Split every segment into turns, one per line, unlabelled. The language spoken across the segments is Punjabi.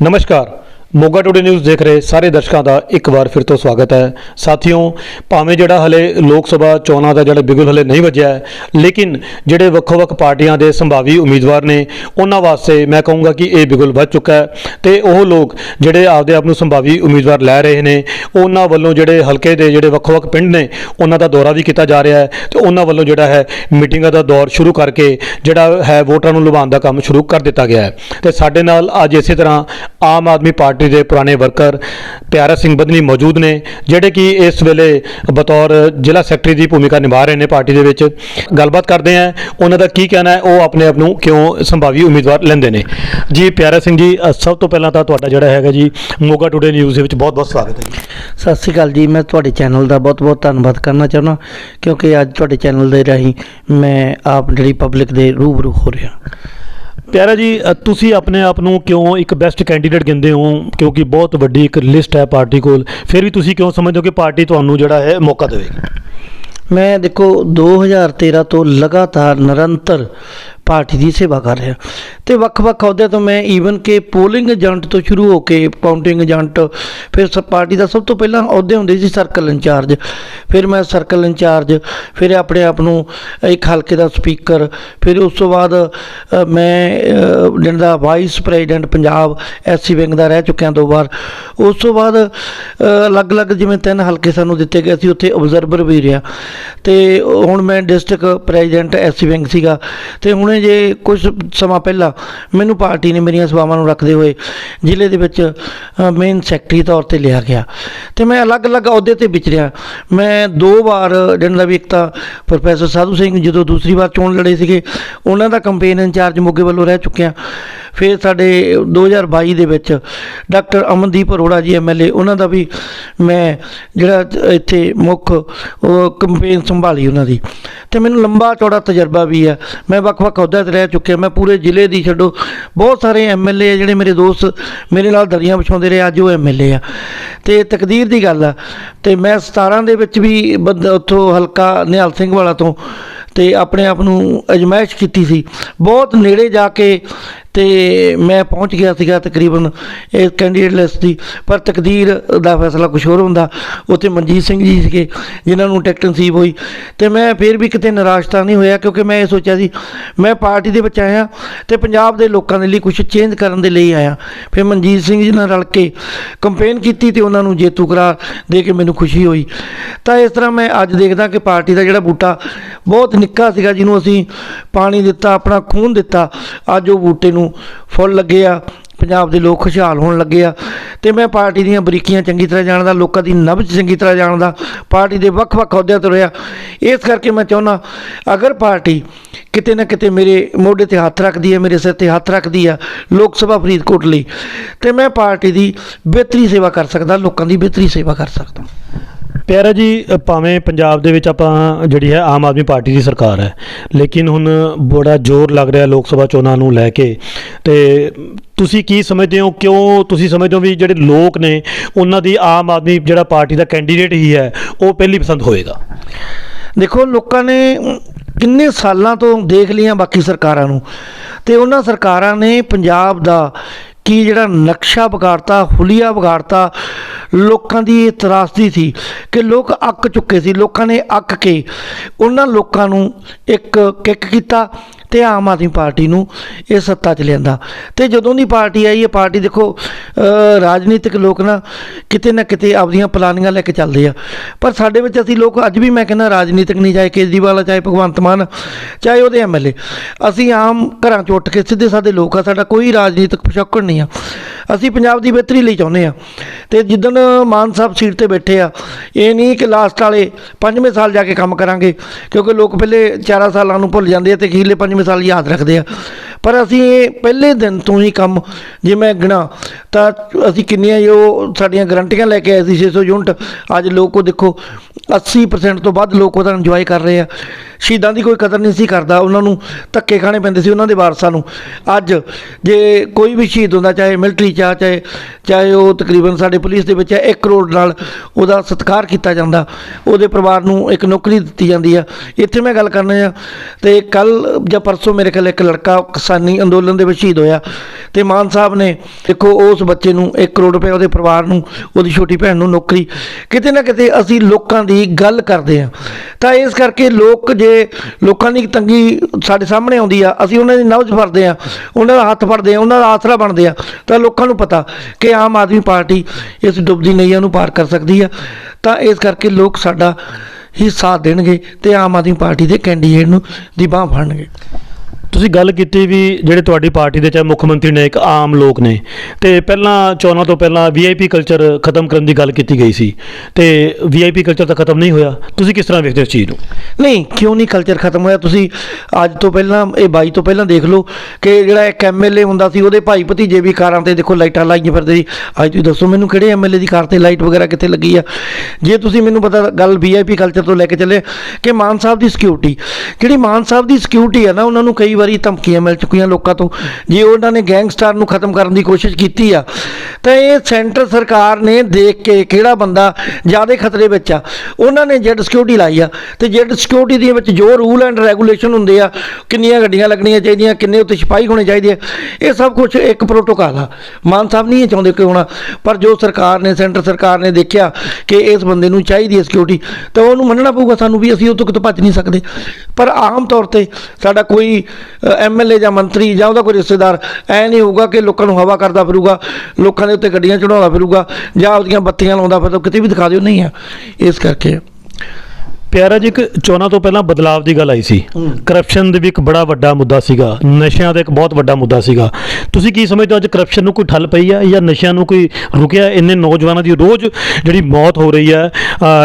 ਨਮਸਕਾਰ। ਮੋਗਾ ਟੂਡੇ ਨਿਊਜ਼ ਦੇਖ ਰਹੇ ਸਾਰੇ ਦਰਸ਼ਕਾਂ ਦਾ ਇੱਕ ਵਾਰ ਫਿਰ ਤੋਂ ਸਵਾਗਤ ਹੈ। ਸਾਥੀਓ, ਭਾਵੇਂ ਜਿਹੜਾ ਹਲੇ ਲੋਕ ਸਭਾ ਚੋਣਾਂ ਦਾ ਜਿਹੜਾ ਬਿਗੁਲ ਹਲੇ ਨਹੀਂ ਵੱਜਿਆ ਲੇਕਿਨ ਜਿਹੜੇ ਵੱਖੋ-ਵੱਖ ਪਾਰਟੀਆਂ ਦੇ ਸੰਭਾਵੀ ਉਮੀਦਵਾਰ ਨੇ, ਉਹਨਾਂ ਵਾਸਤੇ ਮੈਂ ਕਹੂੰਗਾ ਕਿ ਇਹ ਬਿਗੁਲ ਵੱਜ ਚੁੱਕਾ ਹੈ ਤੇ ਉਹ ਲੋਕ ਜਿਹੜੇ ਆਪਦੇ ਆਪ ਨੂੰ ਸੰਭਾਵੀ ਉਮੀਦਵਾਰ ਲੈ ਰਹੇ ਨੇ, ਉਹਨਾਂ ਵੱਲੋਂ ਜਿਹੜੇ ਹਲਕੇ ਦੇ ਜਿਹੜੇ ਵੱਖੋ-ਵੱਖ ਪਿੰਡ ਨੇ, ਉਹਨਾਂ ਦਾ ਦੌਰਾ ਵੀ ਕੀਤਾ ਜਾ ਰਿਹਾ ਹੈ ਤੇ ਉਹਨਾਂ ਵੱਲੋਂ ਜਿਹੜਾ ਹੈ ਮੀਟਿੰਗਾਂ ਦਾ ਦੌਰ ਸ਼ੁਰੂ ਕਰਕੇ ਜਿਹੜਾ ਹੈ ਵੋਟਰਾਂ ਨੂੰ ਲੁਭਾਉਣ ਦਾ ਕੰਮ ਸ਼ੁਰੂ ਕਰ ਦਿੱਤਾ ਗਿਆ ਹੈ। ਤੇ ਸਾਡੇ ਨਾਲ ਅੱਜ ਇਸੇ ਤਰ੍ਹਾਂ ਆਮ ਆਦਮੀ ਪਾਰਟੀ ਦੇ ਪੁਰਾਣੇ ਵਰਕਰ ਪਿਆਰਾ ਸਿੰਘ ਬਦਨੀ ਮੌਜੂਦ ਨੇ, ਜਿਹੜੇ ਕਿ ਇਸ ਵੇਲੇ ਬਤੌਰ ਜ਼ਿਲ੍ਹਾ ਸੈਕਟਰੀ ਦੀ ਭੂਮਿਕਾ ਨਿਭਾ ਰਹੇ ਨੇ ਪਾਰਟੀ ਦੇ ਵਿੱਚ। ਗੱਲਬਾਤ ਕਰਦੇ ਆ ਉਹਨਾਂ ਦਾ ਕੀ ਕਹਿਣਾ ਹੈ, ਉਹ ਆਪਣੇ ਆਪ ਨੂੰ ਕਿਉਂ ਸੰਭਾਵੀ ਉਮੀਦਵਾਰ ਲੈਂਦੇ ਨੇ। ਜੀ, ਪਿਆਰਾ ਸਿੰਘ ਜੀ ਸਭ ਤੋਂ ਪਹਿਲਾਂ ਤਾਂ ਤੁਹਾਡਾ ਜਿਹੜਾ ਹੈਗਾ ਜੀ, ਮੋਗਾ ਟੂਡੇ ਨਿਊਜ਼ ਦੇ ਵਿੱਚ ਬਹੁਤ-ਬਹੁਤ ਸਵਾਗਤ ਹੈ ਜੀ।
ਸਤਿ ਸ਼੍ਰੀ ਅਕਾਲ ਜੀ, ਮੈਂ ਤੁਹਾਡੇ ਚੈਨਲ ਦਾ ਬਹੁਤ-ਬਹੁਤ ਧੰਨਵਾਦ ਕਰਨਾ ਚਾਹੁੰਦਾ, ਕਿਉਂਕਿ ਅੱਜ ਤੁਹਾਡੇ ਚੈਨਲ ਦੇ ਰਾਹੀਂ ਮੈਂ ਆਪ ਜਿਹੜੀ ਪਬਲਿਕ ਦੇ ਰੂਬਰੂ ਹੋ ਰਿਹਾ।
ਪਿਆਰਾ ਜੀ ਤੁਸੀਂ ਆਪਣੇ ਆਪ ਨੂੰ ਕਿਉਂ ਇੱਕ ਬੈਸਟ ਕੈਂਡੀਡੇਟ ਗਿਣਦੇ ਹੋ? ਕਿਉਂਕਿ ਬਹੁਤ ਵੱਡੀ ਇੱਕ ਲਿਸਟ ਹੈ ਪਾਰਟੀ ਕੋਲ। ਫਿਰ ਵੀ ਤੁਸੀਂ ਕਿਉਂ ਸਮਝਦੇ ਹੋ ਕਿ ਪਾਰਟੀ ਤੁਹਾਨੂੰ ਜਿਹੜਾ ਹੈ ਮੌਕਾ ਦੇਵੇਗੀ?
ਮੈਂ ਦੇਖੋ 2013 ਤੋਂ ਲਗਾਤਾਰ ਨਿਰੰਤਰ ਪਾਰਟੀ ਦੀ ਸੇਵਾ ਕਰ ਰਿਹਾ। ਤੇ ਵੱਖ-ਵੱਖ ਅਹੁਦਿਆਂ ਤੋਂ ਮੈਂ ਈਵਨ ਕਿ ਪੋਲਿੰਗ ਏਜੰਟ ਤੋਂ ਸ਼ੁਰੂ ਹੋ ਕੇ ਕਾਊਂਟਿੰਗ ਏਜੰਟ ਫਿਰ ਸਭ ਪਾਰਟੀ ਦਾ ਸਭ ਤੋਂ ਪਹਿਲਾਂ ਅਹੁਦੇ ਹੁੰਦੇ ਸੀ ਸਰਕਲ ਇੰਚਾਰਜ ਫਿਰ ਮੈਂ ਸਰਕਲ ਇੰਚਾਰਜ ਫਿਰ ਆਪਣੇ ਆਪ ਨੂੰ ਇੱਕ ਹਲਕੇ ਦਾ ਸਪੀਕਰ ਫਿਰ ਉਸ ਤੋਂ ਬਾਅਦ ਮੈਂ ਅ, ਜਿਹੜਾ vice president Punjab SC wing ਦਾ ਰਹਿ ਚੁੱਕਿਆ ਦੋ ਵਾਰ। ਉਸ ਤੋਂ ਬਾਅਦ ਅਲੱਗ-ਅਲੱਗ ਜਿਵੇਂ ਤਿੰਨ ਹਲਕੇ ਸਾਨੂੰ ਦਿੱਤੇ ਗਏ ਸੀ ਉੱਥੇ ਆਬਜ਼ਰਵਰ ਵੀ ਰਿਹਾ। ਤੇ ਹੁਣ ਮੈਂ ਡਿਸਟ੍ਰਿਕਟ ਪ੍ਰੈਜ਼ੀਡੈਂਟ ਐਸਸੀ ਵਿੰਗ ਸੀਗਾ। ਤੇ ਹੁਣ ਜੇ ਕੁਝ ਸਮਾਂ ਪਹਿਲਾਂ ਮੈਨੂੰ ਪਾਰਟੀ ਨੇ ਮੇਰੀਆਂ ਸੇਵਾਵਾਂ ਨੂੰ ਰੱਖਦੇ ਹੋਏ ਜ਼ਿਲ੍ਹੇ ਦੇ ਵਿੱਚ ਮੇਨ ਸੈਕਟਰੀ ਤੌਰ ਤੇ ਲਿਆ ਗਿਆ। ਤੇ ਮੈਂ ਅਲੱਗ-ਅਲੱਗ ਅਹੁਦੇ ਤੇ ਵਿਚਰਿਆ ਮੈਂ ਦੋ ਵਾਰ ਜਿਹੜਾ ਵੀ ਇੱਕ ਤਾਂ ਪ੍ਰੋਫੈਸਰ ਸਾਧੂ ਸਿੰਘ ਜਦੋਂ ਦੂਸਰੀ ਵਾਰ ਚੋਣ ਲੜੇ ਸੀਗੇ, ਉਹਨਾਂ ਦਾ ਕੰਪੇਨ ਇੰਚਾਰਜ ਮੋਗੇ ਵੱਲੋਂ ਰਹਿ ਚੁੱਕਿਆ। ਫਿਰ ਸਾਡੇ 2022 ਦੇ ਵਿੱਚ ਡਾਕਟਰ ਅਮਨਦੀਪ ਅਰੋੜਾ ਜੀ ਐਮਐਲਏ ਉਹਨਾਂ ਦਾ ਵੀ ਮੈਂ ਜਿਹੜਾ ਇੱਥੇ ਮੁੱਖ, ਉਹ ਕੰਪੇਨ ਸੰਭਾਲੀ ਉਹਨਾਂ ਦੀ। ਤੇ ਮੈਨੂੰ ਲੰਬਾ ਚੌੜਾ ਤਜਰਬਾ ਵੀ ਹੈ। ਮੈਂ ਵੱਖ-ਵੱਖ ਅਹੁਦਿਆਂ ਤੇ ਰਹਿ ਚੁੱਕਿਆ। ਮੈਂ ਪੂਰੇ ਜ਼ਿਲ੍ਹੇ ਦੀ ਛੱਡੋ। ਬਹੁਤ ਸਾਰੇ ਐਮਐਲਏ ਜਿਹੜੇ ਮੇਰੇ ਦੋਸਤ ਮੇਰੇ ਨਾਲ ਦਰੀਆਂ ਵਿਛਾਉਂਦੇ ਰਹੇ। ਅੱਜ ਉਹ ਐਮਐਲਏ ਆ। ਤੇ ਤਕਦੀਰ ਦੀ ਗੱਲ ਆ। ਤੇ ਮੈਂ 17 ਦੇ ਵਿੱਚ ਵੀ ਬੰਦ- ਉੱਥੋਂ ਹਲਕਾ ਨਿਹਾਲ ਸਿੰਘ ਵਾਲਾ ਤੋਂ ਤੇ ਆਪਣੇ ਆਪ ਨੂੰ ਅਜਮਾਇਸ਼ ਕੀਤੀ ਸੀ। ਬਹੁਤ ਨੇੜੇ ਜਾ ਕੇ ਤੇ ਮੈਂ ਪਹੁੰਚ ਗਿਆ ਸੀਗਾ ਤਕਰੀਬਨ ਇਹ ਕੈਂਡੀਡੇਟ ਲਿਸਟ ਦੀ। ਪਰ ਤਕਦੀਰ ਦਾ ਫੈਸਲਾ ਕੁਝ ਹੋਰ ਹੁੰਦਾ। ਉੱਥੇ ਮਨਜੀਤ ਸਿੰਘ ਜੀ ਸੀਗੇ, ਜਿਨ੍ਹਾਂ ਨੂੰ ਟਿਕਟ ਨਸੀਬ ਹੋਈ। ਤੇ ਮੈਂ ਫਿਰ ਵੀ ਕਿਤੇ ਨਿਰਾਸ਼ ਤਾਂ ਨਹੀਂ ਹੋਇਆ, ਕਿਉਂਕਿ ਮੈਂ ਇਹ ਸੋਚਿਆ ਸੀ, ਮੈਂ ਪਾਰਟੀ ਦੇ ਵਿੱਚ ਆਇਆ ਤੇ ਪੰਜਾਬ ਦੇ ਲੋਕਾਂ ਦੇ ਲਈ ਕੁਝ ਚੇਂਜ ਕਰਨ ਦੇ ਲਈ ਆਇਆ। ਫਿਰ ਮਨਜੀਤ ਸਿੰਘ ਜੀ ਨਾਲ ਰਲ ਕੇ ਕੰਪੇਨ ਕੀਤੀ ਤੇ ਉਹਨਾਂ ਨੂੰ ਜੇਤੂ ਕਰਾਰ ਦੇ ਕੇ ਮੈਨੂੰ ਖੁਸ਼ੀ ਹੋਈ। ਤਾਂ ਇਸ ਤਰ੍ਹਾਂ ਮੈਂ ਅੱਜ ਦੇਖਦਾ ਕਿ ਪਾਰਟੀ ਦਾ ਜਿਹੜਾ ਬੂਟਾ ਬਹੁਤ ਨਿੱਕਾ ਸੀਗਾ, ਜਿਹਨੂੰ ਅਸੀਂ ਪਾਣੀ ਦਿੱਤਾ, ਆਪਣਾ ਖੂਨ ਦਿੱਤਾ, ਅੱਜ ਉਹ ਬੂਟੇ ਨੂੰ ਫੁੱਲ ਲੱਗੇ ਆ, ਪੰਜਾਬ ਦੇ ਲੋਕ ਖੁਸ਼ਹਾਲ ਹੋਣ ਲੱਗੇ ਆ। ਤੇ ਮੈਂ ਪਾਰਟੀ ਦੀਆਂ ਬਰੀਕੀਆਂ ਚੰਗੀ ਤਰ੍ਹਾਂ ਜਾਣਦਾ, ਲੋਕਾਂ ਦੀ ਨਬਜ਼ ਚੰਗੀ ਤਰ੍ਹਾਂ ਜਾਣਦਾ, ਪਾਰਟੀ ਦੇ ਵੱਖ-ਵੱਖ ਅਹੁਦਿਆਂ ਤੋਂ ਰਿਹਾ। ਇਸ ਕਰਕੇ ਮੈਂ ਚਾਹੁੰਦਾ, ਅਗਰ ਪਾਰਟੀ ਕਿਤੇ ਨਾ ਕਿਤੇ ਮੇਰੇ ਮੋਢੇ ਤੇ ਹੱਥ ਰੱਖਦੀ ਹੈ, ਮੇਰੇ ਸਿਰ ਤੇ ਹੱਥ ਰੱਖਦੀ ਆ ਲੋਕ ਸਭਾ ਫਰੀਦਕੋਟ ਲਈ, ਤੇ ਮੈਂ ਪਾਰਟੀ ਦੀ ਬਿਹਤਰੀ ਸੇਵਾ ਕਰ ਸਕਦਾ, ਲੋਕਾਂ ਦੀ ਬਿਹਤਰੀ ਸੇਵਾ ਕਰ ਸਕਦਾ।
ਪਿਆਰਾ ਜੀ ਭਾਵੇਂ ਪੰਜਾਬ ਦੇ ਵਿੱਚ ਆਪਾਂ ਜਿਹੜੀ ਹੈ ਆਮ ਆਦਮੀ ਪਾਰਟੀ ਦੀ ਸਰਕਾਰ ਹੈ, ਲੇਕਿਨ ਹੁਣ ਬੜਾ ਜ਼ੋਰ ਲੱਗ ਰਿਹਾ ਲੋਕ ਸਭਾ ਚੋਣਾਂ ਨੂੰ ਲੈ ਕੇ। ਤੇ ਤੁਸੀਂ ਕੀ ਸਮਝਦੇ ਹੋ, ਕਿਉਂ ਤੁਸੀਂ ਸਮਝਦੇ ਹੋ ਵੀ ਜਿਹੜੇ ਲੋਕ ਨੇ, ਉਹਨਾਂ ਦੀ ਆਮ ਆਦਮੀ ਜਿਹੜਾ ਪਾਰਟੀ ਦਾ ਕੈਂਡੀਡੇਟ ਹੀ ਹੈ, ਉਹ ਪਹਿਲੀ ਪਸੰਦ ਹੋਏਗਾ?
ਦੇਖੋ, ਲੋਕਾਂ ਨੇ ਕਿੰਨੇ ਸਾਲਾਂ ਤੋਂ ਦੇਖ ਲਈਆਂ ਬਾਕੀ ਸਰਕਾਰਾਂ ਨੂੰ। ਤੇ ਉਹਨਾਂ ਸਰਕਾਰਾਂ ਨੇ ਪੰਜਾਬ ਦਾ ਕੀ ਜਿਹੜਾ ਨਕਸ਼ਾ ਵਿਗਾੜਤਾ, ਹੁਲੀਆ ਵਿਗਾੜਤਾ, ਲੋਕਾਂ ਦੀ ਇਹ ਤਰਾਸਦੀ ਸੀ ਕਿ ਲੋਕ ਅੱਕ ਚੁੱਕੇ ਸੀ, ਲੋਕਾਂ ਨੇ ਅੱਕ ਕੇ ਉਹਨਾਂ ਲੋਕਾਂ ਨੂੰ ਇੱਕ ਕਿੱਕ ਕੀਤਾ। ਤੇ ਆਮ ਆਦਮੀ ਪਾਰਟੀ ਨੂੰ ਇਹ ਸੱਤਾ 'ਚ ਲਿਆਂਦਾ। ਤੇ ਜਦੋਂ ਦੀ ਪਾਰਟੀ ਆਈ ਇਹ ਪਾਰਟੀ ਦੇਖੋ ਰਾਜਨੀਤਿਕ ਲੋਕ ਨਾ ਕਿਤੇ ਨਾ ਕਿਤੇ ਆਪਦੀਆਂ ਪਲਾਨਿੰਗਾਂ ਲੈ ਕੇ ਚੱਲਦੇ ਆ। ਪਰ ਸਾਡੇ ਵਿੱਚ ਅਸੀਂ ਲੋਕ ਅੱਜ ਵੀ ਮੈਂ ਕਹਿੰਦਾ ਰਾਜਨੀਤਿਕ ਨਹੀਂ ਚਾਹੇ ਕੇਜਰੀਵਾਲ ਆ, ਚਾਹੇ ਭਗਵੰਤ ਮਾਨ ਚਾਹੇ ਉਹਦੇ ਐਮਐਲਏ ਅਸੀਂ ਆਮ ਘਰਾਂ 'ਚ ਉੱਠ ਕੇ ਸਿੱਧੇ ਸਾਦੇ ਲੋਕ ਆ ਸਾਡਾ ਕੋਈ ਰਾਜਨੀਤਿਕ ਪਿਛੋਕੜ ਨਹੀਂ ਆ। ਅਸੀਂ ਪੰਜਾਬ ਦੀ ਬਿਹਤਰੀ ਲਈ ਚਾਹੁੰਦੇ ਆ ਤੇ ਜਿੱਦਣ ਮਾਨ ਸਾਹਿਬ ਸੀਟ ਤੇ ਬੈਠੇ ਆ, ਇਹ ਨਹੀਂ ਕਿ ਲਾਸਟ ਵਾਲੇ ਪੰਜਵੇਂ ਸਾਲ ਜਾ ਕੇ ਕੰਮ ਕਰਾਂਗੇ, ਕਿਉਂਕਿ ਲੋਕ ਪਹਿਲੇ 4 ਸਾਲਾਂ ਨੂੰ ਭੁੱਲ ਜਾਂਦੇ ਆ ਤੇ ਅਖੀਰਲੇ ਪੰਜਵੇਂ ਸਾਲ ਯਾਦ ਰੱਖਦੇ ਆ। ਪਰ ਅਸੀਂ ਇਹ ਪਹਿਲੇ ਦਿਨ ਤੋਂ ਹੀ ਕੰਮ ਜੇ ਮੈਂ ਗਿਣਾ, ਤਾਂ ਅਸੀਂ ਕਿੰਨੀਆਂ ਜੋ ਸਾਡੀਆਂ ਗਰੰਟੀਆਂ ਲੈ ਕੇ ਆਏ ਸੀ 600 ਯੂਨਿਟ, ਅੱਜ ਲੋਕ ਉਹ ਦੇਖੋ 80% ਤੋਂ ਵੱਧ ਲੋਕ ਉਹਦਾ ਇੰਜੋਏ ਕਰ ਰਹੇ ਆ। ਸ਼ਹੀਦਾਂ ਦੀ ਕੋਈ ਕਦਰ ਨਹੀਂ ਸੀ ਕਰਦਾ, ਉਹਨਾਂ ਨੂੰ ਧੱਕੇ ਖਾਣੇ ਪੈਂਦੇ ਸੀ ਉਹਨਾਂ ਦੇ ਵਾਰਸਾਂ ਨੂੰ। ਅੱਜ ਜੇ ਕੋਈ ਵੀ ਸ਼ਹੀਦ ਹੁੰਦਾ, ਚਾਹੇ ਮਿਲਟਰੀ ਚ ਆ, ਚਾਹੇ ਚਾਹੇ ਉਹ ਤਕਰੀਬਨ ਸਾਡੇ ਪੁਲਿਸ ਦੇ ਵਿੱਚ ਹੈ 1 ਕਰੋੜ ਨਾਲ ਉਹਦਾ ਸਤਿਕਾਰ ਕੀਤਾ ਜਾਂਦਾ, ਉਹਦੇ ਪਰਿਵਾਰ ਨੂੰ ਇੱਕ ਨੌਕਰੀ ਦਿੱਤੀ ਜਾਂਦੀ ਆ। ਇੱਥੇ ਮੈਂ ਗੱਲ ਕਰਨਾ ਆ, ਤੇ ਕੱਲ ਜਾਂ ਪਰਸੋਂ ਮੇਰੇ ਖਿਆਲ ਇੱਕ ਲੜਕਾ ਕਿਸਾਨੀ ਅੰਦੋਲਨ ਦੇ ਵਿੱਚ ਸ਼ਹੀਦ ਹੋਇਆ, ਤੇ ਮਾਨ ਸਾਹਿਬ ਨੇ ਦੇਖੋ ਉਸ ਬੱਚੇ ਨੂੰ 1 ਕਰੋੜ ਰੁਪਏ ਉਹਦੇ ਪਰਿਵਾਰ ਨੂੰ, ਉਹਦੀ ਛੋਟੀ ਭੈਣ ਨੂੰ ਨੌਕਰੀ। ਕਿਤੇ ਨਾ ਕਿਤੇ ਅਸੀਂ ਲੋਕਾਂ ਦੀ ਗੱਲ ਕਰਦੇ ਆ। ਤਾਂ ਇਸ ਕਰਕੇ ਲੋਕ ਜੇ ਲੋਕਾਂ ਦੀ ਤੰਗੀ ਸਾਡੇ ਸਾਹਮਣੇ ਆਉਂਦੀ ਆ, ਅਸੀਂ ਉਹਨਾਂ ਦੀ ਨਬਜ਼ ਫੜਦੇ ਆ, ਉਹਨਾਂ ਦਾ ਹੱਥ ਫੜਦੇ ਆ, ਉਹਨਾਂ ਦਾ ਆਸਰਾ ਬਣਦੇ ਆ, ਤਾਂ ਲੋਕਾਂ ਨੂੰ ਪਤਾ ਕਿ ਆਮ ਆਦਮੀ ਪਾਰਟੀ ਇਸ ਡੁੱਬਦੀ ਨਈਆਂ ਨੂੰ ਪਾਰ ਕਰ ਸਕਦੀ ਆ। ਤਾਂ ਇਸ ਕਰਕੇ ਲੋਕ ਸਾਡਾ ਹੀ ਸਾਥ ਦੇਣਗੇ ਤੇ ਆਮ ਆਦਮੀ ਪਾਰਟੀ ਦੇ ਕੈਂਡੀਡੇਟ ਨੂੰ ਦੀ ਬਾਹ ਫੜਨਗੇ।
ਤੁਸੀਂ ਗੱਲ ਕੀਤੀ ਵੀ ਜਿਹੜੇ ਤੁਹਾਡੀ ਪਾਰਟੀ ਦੇ ਚਾਹੇ ਮੁੱਖ ਮੰਤਰੀ ਨੇ ਇੱਕ ਆਮ ਲੋਕ ਨੇ, ਤੇ ਪਹਿਲਾਂ ਚੋਣਾਂ ਤੋਂ ਪਹਿਲਾਂ ਵੀਆਈਪੀ ਕਲਚਰ ਖਤਮ ਕਰਨ ਦੀ ਗੱਲ ਕੀਤੀ ਗਈ ਸੀ, ਤੇ ਵੀਆਈਪੀ ਕਲਚਰ ਤਾਂ ਖਤਮ ਨਹੀਂ ਹੋਇਆ। ਤੁਸੀਂ ਕਿਸ ਤਰ੍ਹਾਂ ਵੇਖਦੇ ਹੋ ਇਸ ਚੀਜ਼ ਨੂੰ?
ਨਹੀਂ, ਕਿਉਂ ਨਹੀਂ ਕਲਚਰ ਖਤਮ ਹੋਇਆ? ਤੁਸੀਂ ਅੱਜ ਤੋਂ ਪਹਿਲਾਂ, ਇਹ 22 ਤੋਂ ਪਹਿਲਾਂ ਦੇਖ ਲਓ ਕਿ ਜਿਹੜਾ ਇੱਕ ਐਮਐਲਏ ਹੁੰਦਾ ਸੀ, ਉਹਦੇ ਭਾਈ ਭਤੀਜੇ ਵੀ ਕਾਰਾਂ ਤੇ ਦੇਖੋ ਲਾਈਟਾਂ ਲਾਈਆਂ ਫਿਰਦੇ ਸੀ। ਅੱਜ ਤੁਸੀਂ ਦੱਸੋ ਮੈਨੂੰ ਕਿਹੜੇ ਐਮਐਲਏ ਦੀ ਕਾਰ ਤੇ ਲਾਈਟ ਵਗੈਰਾ ਕਿੱਥੇ ਲੱਗੀ ਆ? ਜੇ ਤੁਸੀਂ ਮੈਨੂੰ ਪਤਾ ਗੱਲ ਵੀਆਈਪੀ ਕਲਚਰ ਤੋਂ ਲੈ ਕੇ ਚੱਲੇ, ਕਿ ਮਾਨ ਸਾਹਿਬ ਦੀ ਸਿਕਿਉਰਿਟੀ ਜਿਹੜੀ ਮਾਨ ਸਾਹਿਬ ਦੀ ਸਿਕਿਉਰਿਟੀ ਆ ਨਾ, ਉਹਨਾਂ ਨੂੰ ਕਈ ਵਾਰੀ ਧਮਕੀਆਂ ਮਿਲ ਚੁੱਕੀਆਂ ਲੋਕਾਂ ਤੋਂ। ਜੇ ਉਹਨਾਂ ਨੇ ਗੈਂਗਸਟਰ ਨੂੰ ਖਤਮ ਕਰਨ ਦੀ ਕੋਸ਼ਿਸ਼ ਕੀਤੀ ਆ, ਤਾਂ ਇਹ ਸੈਂਟਰ ਸਰਕਾਰ ਨੇ ਦੇਖ ਕੇ ਕਿਹੜਾ ਬੰਦਾ ਜ਼ਿਆਦਾ ਖਤਰੇ ਵਿੱਚ ਆ। ਉਹਨਾਂ ਨੇ ਜੈਡ ਸਿਕਿਉਰਿਟੀ ਲਾਈ ਆ ਤੇ ਜੈਡ ਸਿਕਿਉਰਿਟੀ ਦੇ ਵਿੱਚ ਜੋ ਰੂਲ ਐਂਡ ਰੈਗੂਲੇਸ਼ਨ ਹੁੰਦੇ ਆ, ਕਿੰਨੀਆਂ ਗੱਡੀਆਂ ਲੱਗਣੀਆਂ ਚਾਹੀਦੀਆਂ, ਕਿੰਨੇ ਉੱਤੇ ਸਿਪਾਹੀ ਹੋਣੇ ਚਾਹੀਦੇ ਆ, ਇਹ ਸਭ ਕੁਝ ਇੱਕ ਪ੍ਰੋਟੋਕਾਲ ਆ। ਮਾਨ ਸਾਹਿਬ ਨਹੀਂ ਇਹ ਚਾਹੁੰਦੇ ਕਿ ਹੋਣਾ, ਪਰ ਜੋ ਸਰਕਾਰ ਨੇ, ਸੈਂਟਰ ਸਰਕਾਰ ਨੇ ਦੇਖਿਆ ਕਿ ਇਸ ਬੰਦੇ ਨੂੰ ਚਾਹੀਦੀ ਹੈ ਸਿਕਿਉਰਿਟੀ ਤਾਂ ਉਹਨੂੰ ਮੰਨਣਾ ਪਊਗਾ ਸਾਨੂੰ ਵੀ ਅਸੀਂ ਉਹ ਤੋਂ ਕਿਤੋਂ ਭੱਜ ਨਹੀਂ ਸਕਦੇ। ਪਰ ਆਮ ਤੌਰ ਤੇ ਸਾਡਾ ਕੋਈ ਐਮਐਲਏ ਜਾਂ ਮੰਤਰੀ ਜਾਂ ਉਹਦਾ ਕੋਈ ਰਿਸ਼ਤੇਦਾਰ, ਐ ਨਹੀਂ ਹੋਊਗਾ ਕਿ ਲੋਕਾਂ ਨੂੰ ਹਵਾ ਕਰਦਾ ਫਿਰੂਗਾ, ਲੋਕਾਂ ਦੇ ਉੱਤੇ ਗੱਡੀਆਂ ਚੜਾਉਂਦਾ ਫਿਰੂਗਾ ਜਾਂ ਉਹਦੀਆਂ ਬੱਤੀਆਂ ਲਾਉਂਦਾ ਫਿਰਦਾ, ਕਿਤੇ ਵੀ ਦਿਖਾ ਦਿਓ, ਨਹੀਂ ਆ। ਇਸ ਕਰਕੇ
ਪਿਆਰਾ ਜੀ ਇੱਕ ਚੋਣਾਂ ਤੋਂ ਪਹਿਲਾਂ ਬਦਲਾਅ ਦੀ ਗੱਲ ਆਈ ਸੀ।
ਹੂੰ।
ਕਰਪਸ਼ਨ ਦੇ ਵੀ ਇੱਕ ਬੜਾ ਵੱਡਾ ਮੁੱਦਾ ਸੀਗਾ। ਨਸ਼ਿਆਂ ਦਾ ਇੱਕ ਬਹੁਤ ਵੱਡਾ ਮੁੱਦਾ ਸੀਗਾ। ਤੁਸੀਂ ਕੀ ਸਮਝਦੇ ਹੋ ਅੱਜ ਕਰਪਸ਼ਨ ਨੂੰ ਕੋਈ ਠੱਲ ਪਈ ਹੈ ਜਾਂ ਨਸ਼ਿਆਂ ਨੂੰ ਕੋਈ ਰੁਕਿਆ? ਇੰਨੇ ਨੌਜਵਾਨਾਂ ਦੀ ਰੋਜ਼ ਜਿਹੜੀ ਮੌਤ ਹੋ ਰਹੀ ਹੈ